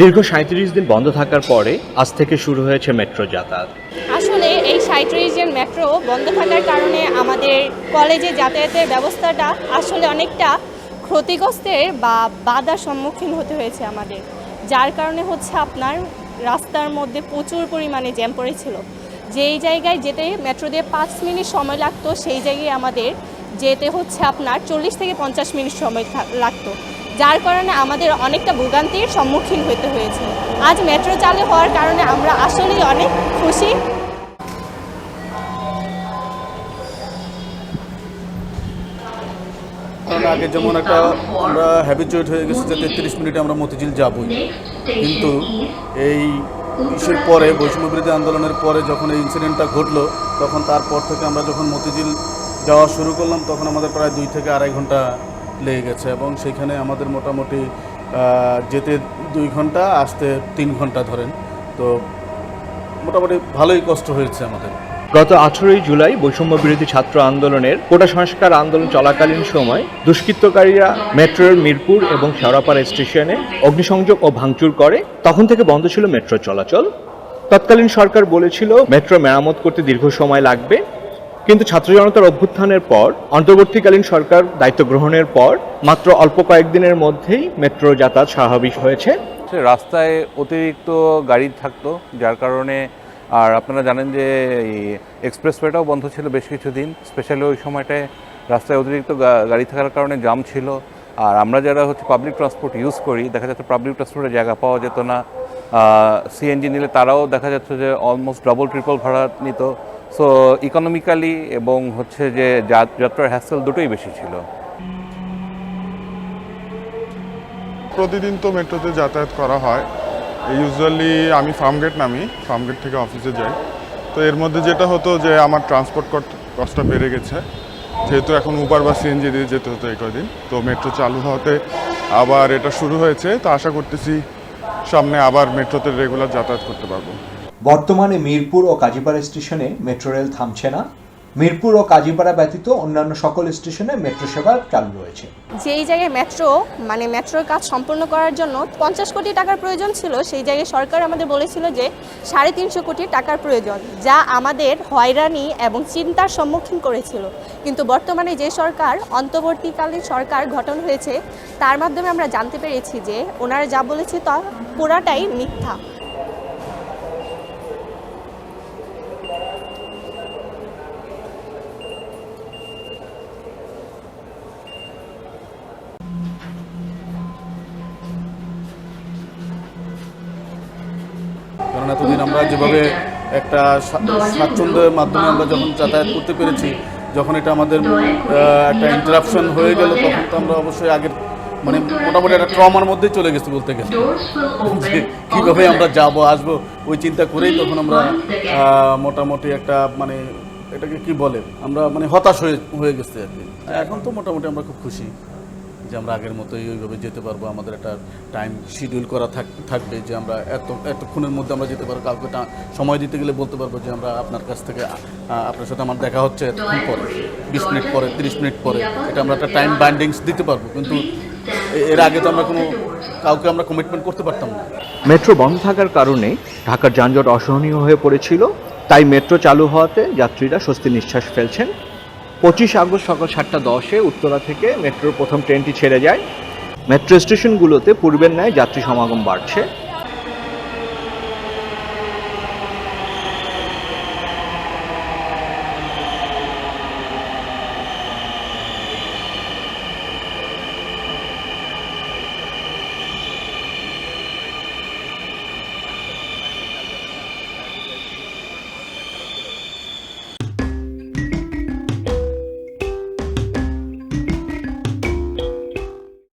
দীর্ঘ সাঁত্রিশ দিন বন্ধ থাকার পরে আজ থেকে শুরু হয়েছে মেট্রো যাতায়াত। আসলে এই সাইট্রিজিয়ান মেট্রো বন্ধ থাকার কারণে আমাদের কলেজে যাতায়াতের ব্যবস্থাটা আসলে অনেকটা ক্ষতিগ্রস্তের বা বাধার সম্মুখীন হতে হয়েছে আমাদের। যার কারণে হচ্ছে আপনার রাস্তার মধ্যে প্রচুর পরিমাণে জ্যাম পড়েছিল। যেই জায়গায় যেতে মেট্রো দিয়ে পাঁচ মিনিট সময় লাগতো, সেই জায়গায় আমাদের যেতে হচ্ছে আপনার চল্লিশ থেকে পঞ্চাশ মিনিট সময় লাগতো। যার কারণে আমাদের অনেকটা ভোগান্তির সম্মুখীন হতে হয়েছে। আজ মেট্রো চালু হওয়ার কারণে আমরা আসলেই অনেক খুশি। কারণ আগে যেমন একটা আমরা হ্যাবিচুয়েট হয়ে গেছি যে তেত্রিশ মিনিটে আমরা মতিঝিল যাবই। কিন্তু এই ইসের পরে, বৈষম্য বিরোধী আন্দোলনের পরে যখন এই ইনসিডেন্টটা ঘটলো, তখন তারপর থেকে আমরা যখন মতিঝিল যাওয়া শুরু করলাম, তখন আমাদের প্রায় দুই থেকে আড়াই ঘণ্টা লেগে গেছে এবং সেখানে আমাদের মোটামুটি যেতে দুই ঘণ্টা, আসতে তিন ঘণ্টা ধরেন। তো মোটামুটি ভালোই কষ্ট হয়েছে আমাদের। গত আঠেরোই জুলাই বৈষম্য বিরোধী ছাত্র আন্দোলনের কোটা সংস্কার আন্দোলন চলাকালীন সময় দুষ্কৃতকারীরা মেট্রোর মিরপুর এবং শেওড়াপাড়া স্টেশনে অগ্নিসংযোগ ও ভাঙচুর করে। তখন থেকে বন্ধ ছিল মেট্রো চলাচল। তৎকালীন সরকার বলেছিল, মেট্রো মেরামত করতে দীর্ঘ সময় লাগবে। কিন্তু ছাত্র জনতার অভ্যুত্থানের পর, অন্তর্বর্তীকালীন সরকার দায়িত্ব গ্রহণের পর, মাত্র অল্প কয়েকদিনের মধ্যেই মেট্রো যাতায়াত স্বাভাবিক হয়েছে। রাস্তায় অতিরিক্ত গাড়ি থাকতো, যার কারণে, আর আপনারা জানেন যে এই এক্সপ্রেসওয়েটাও বন্ধ ছিল বেশ কিছুদিন স্পেশালি ওই সময়টায় রাস্তায় অতিরিক্ত গাড়ি থাকার কারণে জাম ছিল। আর আমরা যারা হচ্ছে পাবলিক ট্রান্সপোর্ট ইউজ করি, দেখা যাচ্ছে পাবলিক ট্রান্সপোর্টের জায়গা পাওয়া যেত না। সিএনজি নিলে তারাও দেখা যাচ্ছে যে অলমোস্ট ডবল ট্রিপল ভাড়া নিত। সো ইকোনমিক্যালি এবং হচ্ছে যে যাত্রার হ্যাসেল দুটোই বেশি ছিল। প্রতিদিন তো মেট্রোতে যাতায়াত করা হয়। ইউজুয়ালি আমি ফার্মগেট নামি ফার্মগেট থেকে অফিসে যাই। তো এর মধ্যে যেটা হতো যে আমার ট্রান্সপোর্ট কস্টটা বেড়ে গেছে। যেহেতু এখন উবার বা সিএনজি দিয়ে যেতে হতো এই কদিন তো মেট্রো চালু হওয়াতে আবার এটা শুরু হয়েছে। তো আশা করতেছি সামনে আবার মেট্রোতে রেগুলার যাতায়াত করতে পারব। বর্তমানে মিরপুর ও কাজীপাড়া স্টেশনে মেট্রো রেল থামছে না। মিরপুর ও কাজীপাড়া ব্যতীত অন্যান্য সকল স্টেশনে মেট্রো সেবা চালু রয়েছে। যেই জায়গায় মেট্রো মানে মেট্রোর কাজ সম্পূর্ণ করার জন্য পঞ্চাশ কোটি টাকার প্রয়োজন ছিল, সেই জায়গায় সরকার আমাদের বলেছিল যে সাড়ে তিনশো কোটি টাকার প্রয়োজন, যা আমাদের হয়রানি এবং চিন্তার সম্মুখীন করেছিল। কিন্তু বর্তমানে যে সরকার, অন্তর্বর্তীকালীন সরকার গঠন হয়েছে, তার মাধ্যমে আমরা জানতে পেরেছি যে ওনারা যা বলেছে তা পুরাটাই মিথ্যা। আমরা যেভাবে একটা স্বা- স্বাচ্ছন্দ্যের মাধ্যমে আমরা যখন যাতায়াত করতে পেরেছি, যখন এটা আমাদের একটা ইন্টারাপশন হয়ে গেল, তখন তো আমরা অবশ্যই আগের মানে মোটামুটি একটা ট্রমার মধ্যেই চলে গেছি বলতে গেলে। যে কীভাবে আমরা যাব, আসব, ওই চিন্তা করেই তখন আমরা মোটামুটি একটা মানে এটাকে কি বলে, আমরা মানে হতাশ হয়ে হয়ে গেছি আর কি। এখন তো মোটামুটি আমরা খুব খুশি। যে আমরা আগের মতোই ওইভাবে যেতে পারব, আমাদের একটা টাইম শিডিউল করা থাক- থাকবে যে আমরা এত, এতক্ষণের মধ্যে আমরা যেতে পারব। কাউকে সময় দিতে গেলে বলতে পারব যে আমরা আপনার কাছ থেকে আপনার সাথে আমার দেখা হচ্ছে এতক্ষণ পরে, বিশ মিনিট পরে, তিরিশ মিনিট পরে। এটা আমরা একটা টাইম বাইন্ডিংস দিতে পারব, কিন্তু এর আগে তো আমরা কোনো, কাউকে আমরা কমিটমেন্ট করতে পারতাম না। মেট্রো বন্ধ থাকার কারণে ঢাকার যানজট অসহনীয় হয়ে পড়েছিল, তাই মেট্রো চালু হওয়াতে যাত্রীরা স্বস্তি নিঃশ্বাস ফেলছেন। পঁচিশ আগস্ট সকাল সাতটা দশে উত্তরা থেকে মেট্রোর প্রথম ট্রেনটি ছেড়ে যায়। মেট্রো স্টেশনগুলোতে পূর্বের ন্যায় যাত্রী সমাগম বাড়ছে।